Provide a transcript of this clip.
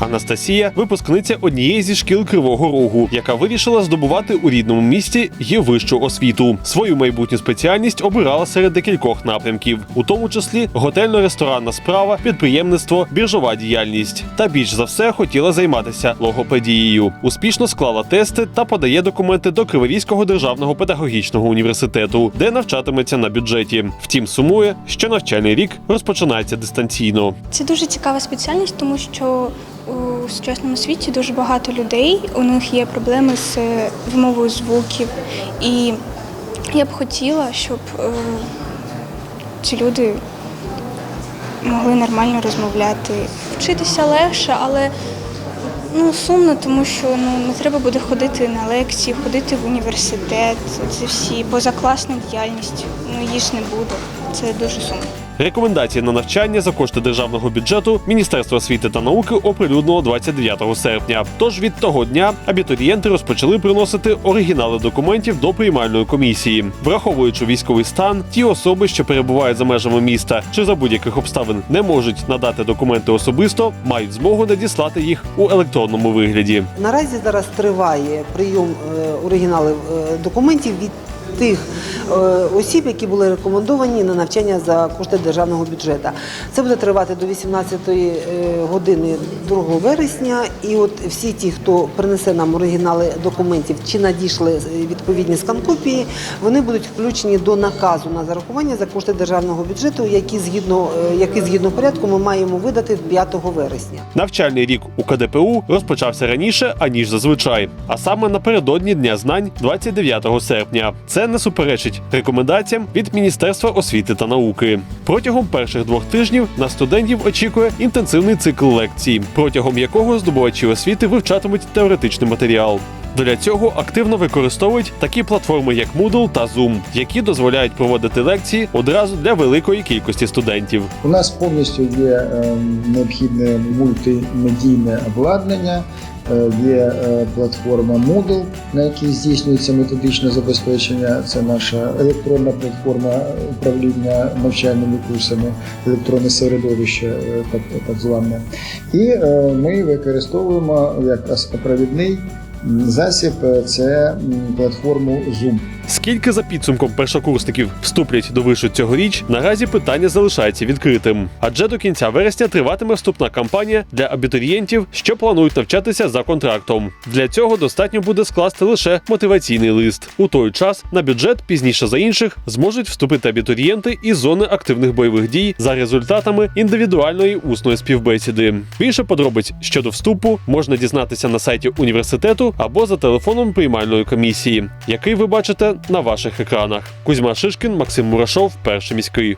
Анастасія випускниця однієї зі шкіл Кривого Рогу, яка вирішила здобувати у рідному місті є вищу освіту. Свою майбутню спеціальність обирала серед декількох напрямків, у тому числі готельно-ресторанна справа, підприємництво, біржова діяльність. Та більш за все хотіла займатися логопедією. Успішно склала тести та подає документи до Криворізького державного педагогічного університету, де навчатиметься на бюджеті. Втім, сумує, що навчальний рік розпочинається дистанційно. Це дуже цікава спеціальність, тому що у сучасному світі дуже багато людей. У них є проблеми з е, вимовою звуків. І я б хотіла, щоб е, ці люди могли нормально розмовляти. Вчитися легше, але ну, сумно, тому що ну, не треба буде ходити на лекції, ходити в університет. Це всі позакласна діяльність. Ну, її ж не буде. Це дуже сумно. Рекомендації на навчання за кошти державного бюджету Міністерство освіти та науки оприлюднило 29 серпня. Тож від того дня абітурієнти розпочали приносити оригінали документів до приймальної комісії, враховуючи військовий стан, ті особи, що перебувають за межами міста чи за будь-яких обставин не можуть надати документи особисто, мають змогу надіслати їх у електронному вигляді. Наразі зараз триває прийом е, оригіналів е, документів від тих е, осіб, які були рекомендовані на навчання за кошти державного бюджету. Це буде тривати до 18-ї е, години 2 вересня. І от всі ті, хто принесе нам оригінали документів чи надійшли е, відповідні сканкопії, вони будуть включені до наказу на зарахування за кошти державного бюджету, які згідно, який згідно порядку ми маємо видати 5 вересня. Навчальний рік у КДПУ розпочався раніше, аніж зазвичай, а саме напередодні Дня знань 29 серпня. Це не суперечить рекомендаціям від Міністерства освіти та науки. Протягом перших двох тижнів на студентів очікує інтенсивний цикл лекцій, протягом якого здобувачі освіти вивчатимуть теоретичний матеріал. Для цього активно використовують такі платформи, як Moodle та Zoom, які дозволяють проводити лекції одразу для великої кількості студентів. У нас повністю є е, необхідне мультимедійне обладнання, є е, платформа Moodle, на якій здійснюється методичне забезпечення. Це наша електронна платформа управління навчальними курсами, електронне середовище, е, так, так зване. І е, ми використовуємо як провідний засіб е, це платформу Zoom. Скільки за підсумком першокурсників вступлять до вишу цьогоріч, наразі питання залишається відкритим. Адже до кінця вересня триватиме вступна кампанія для абітурієнтів, що планують навчатися за контрактом. Для цього достатньо буде скласти лише мотиваційний лист. У той час на бюджет пізніше за інших зможуть вступити абітурієнти із зони активних бойових дій за результатами індивідуальної усної співбесіди. Більше подробиць щодо вступу можна дізнатися на сайті університету або за телефоном приймальної комісії, який ви бачите на ваших екранах. Кузьма Шишкін, Максим Мурашов, перший міський.